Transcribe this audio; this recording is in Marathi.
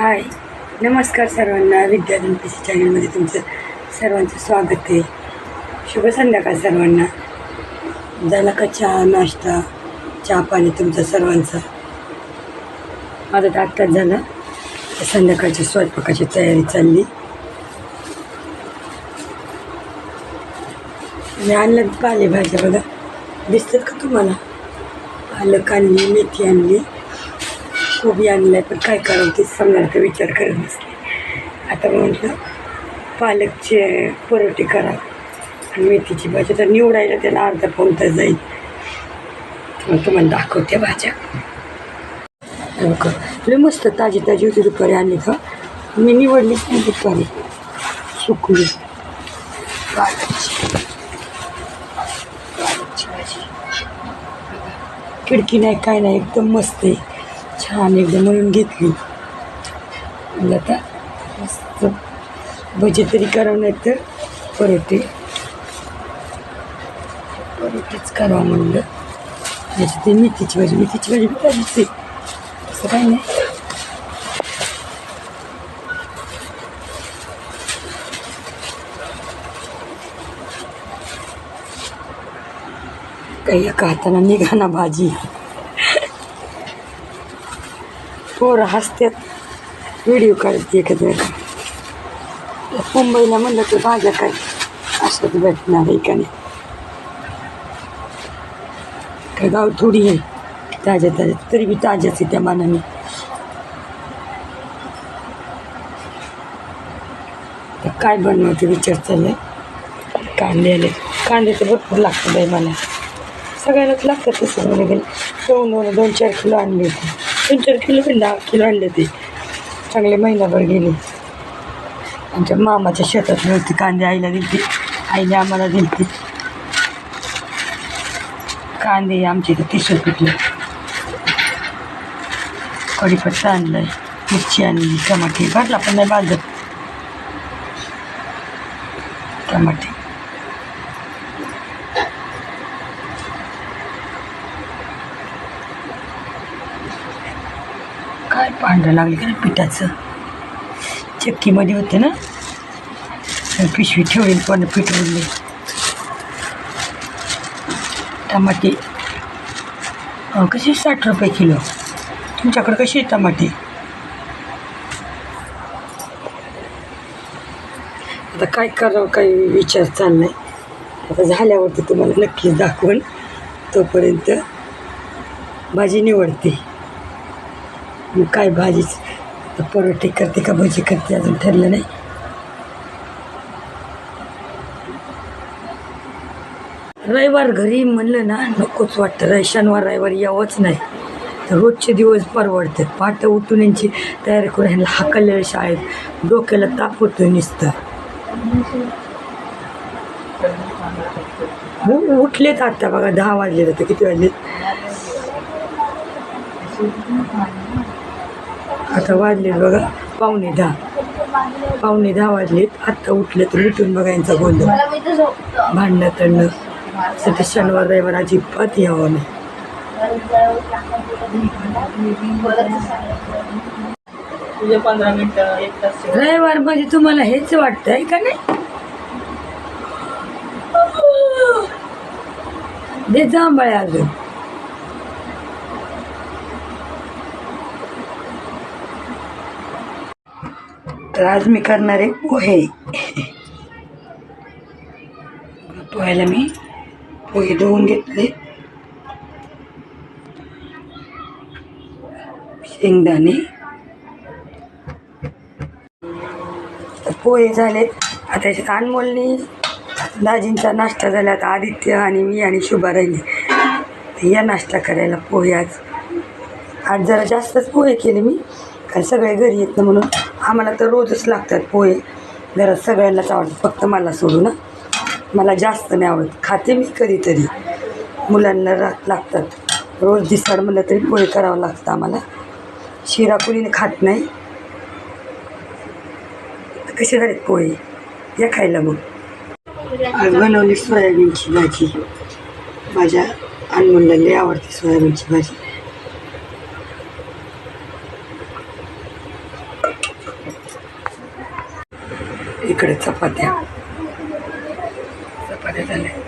हाय. नमस्कार सर्वांना विद्याधन पी सी चॅनलमध्ये तुमचं सर्वांचं स्वागत आहे. शुभ संध्याकाळ सर्वांना. झाला का चहा नाश्ता चहा पाणी तुमचा सर्वांचा? माझं तर आत्ताच झालं. संध्याकाळची संध्याकाळच्या स्वयंपाकाची तयारी चालली. मी आणलं पालेभाज्या बघा. दिसतात का तुम्हाला? पालक आणली मेथी आणली. कोबी आहे पण काय करावं तेच सांगायला तर विचार करत नसते आता म्हटलं पालकचे परोटे करा. आणि मेथीची भाजी तर निवडायला त्याला अर्धा पाऊन तर जाईल. मग तुम्हाला दाखवते भाज्या. हे लय मस्त ताजी ताजी होती दुपारी आणली का मी निवडलीच नाही दुपारी. सुकली. पालकची. पालकची भाजी. खिडकी नाही काय नाही एकदम मस्त आहे. छान एकदम म्हणून घेतली. म्हणलं आता मस्त भजी तरी करावं नाही तर परोटे परोटेच करावं म्हणलं. त्याची ते मेथीची भाजी मेथीची भाजी बी भाजीच असं काही काय नाही. काही एका हातानं निघाना भाजी. पोरं हसतात व्हिडिओ काढते एखाद्या मुंबईला म्हणलं तर भाज्या काय असंच भेटणार आहे का नाही? काय गाव थोडी आहे. ताज्या ताज्या तरी बी ताज्याच आहे त्या मानाने. काय बनवायचं विचार चाललाय. कांदे आले. कांदे तर भरपूर लागतात बाई मला. सगळ्यांनाच लागतात तसं म्हणे गेलं दोन दोन दोन चार किलो आणले होते. दोन चार किलो पण दहा किलो आणले होते चांगले महिनाभर गेले. आमच्या मामाच्या शेतात होते कांदे आईला दिलते. आईने आम्हाला दिलते. कांदे आमच्या इथे तीस रुपये किलो कढीपत्ता आणलाय मिरची आणली टमाटे. भरला पण नाही बाजत टमाटे. काय पांढरं लागलं का पिठाचं? चक्कीमध्ये होतं ना? पिशवी ठेवली पण पीठ उरले टमाटे. अं, कशी साठ रुपये किलो? तुमच्याकडे कशी आहे टमाटे? आता काय करावं काही विचार चाललाय. आता झाल्यावरती तुम्हाला नक्कीच दाखवून. तोपर्यंत भाजी निवडते. मग काय भाजीच परोठे करते का भजी करते? अजून ठरलं नाही. रविवार घरी म्हणलं ना नकोच वाटतं. रवि शनिवार रविवार यावंच नाही. तर रोजचे दिवस परवडतात. पहाटे उठून यांची तयारी करून ह्यांना हाकललेलं शाळेत डोक्याला ताप होतो नुसतं. हो, उठलेत आत्ता बघा दहा वाजले तर किती वाजलेत? आता वाजलेत बघा. पावणे दहा. पावणे दहा वाजलेत. आत्ता उठले तर उठून बघा यांचा गोंधळ. भांडणं तळणं सध्या शनिवार रविवार अजिबात यावं नाही. रविवार म्हणजे तुम्हाला हेच वाटतंय का नाही? दे जांभळे अजून. तर आज मी करणार आहे पोहे. पोह्याला मी पोहे धुवून घेतले. शेंगदाणे. पोहे झाले. आता त्याच्यात अनमोलनी. दाजींचा नाश्ता झाला. आता आदित्य आणि मी आणि शुभा राहिली. या नाश्ता करायला पोहे आज. आज जरा जास्तच पोहे केले मी. कारण सगळे घरी येत ना म्हणून आम्हाला तर रोजच लागतात पोहे. जरा सगळ्यांनाच आवडतात फक्त मला सोडून ना मला जास्त नाही आवडत. खाते मी कधीतरी. मुलांना रा लागतात. रोज दिसाड म्हणलं तरी पोहे करावं लागतं आम्हाला. शिरा कुणीने खात नाही. कसे झाले पोहे? या खायला मग आज बनवली सोयाबीनची भाजी. माझ्या अनमोलला आवडते सोयाबीनची भाजी. इकडे चपात्या. चपात्या झाल्या.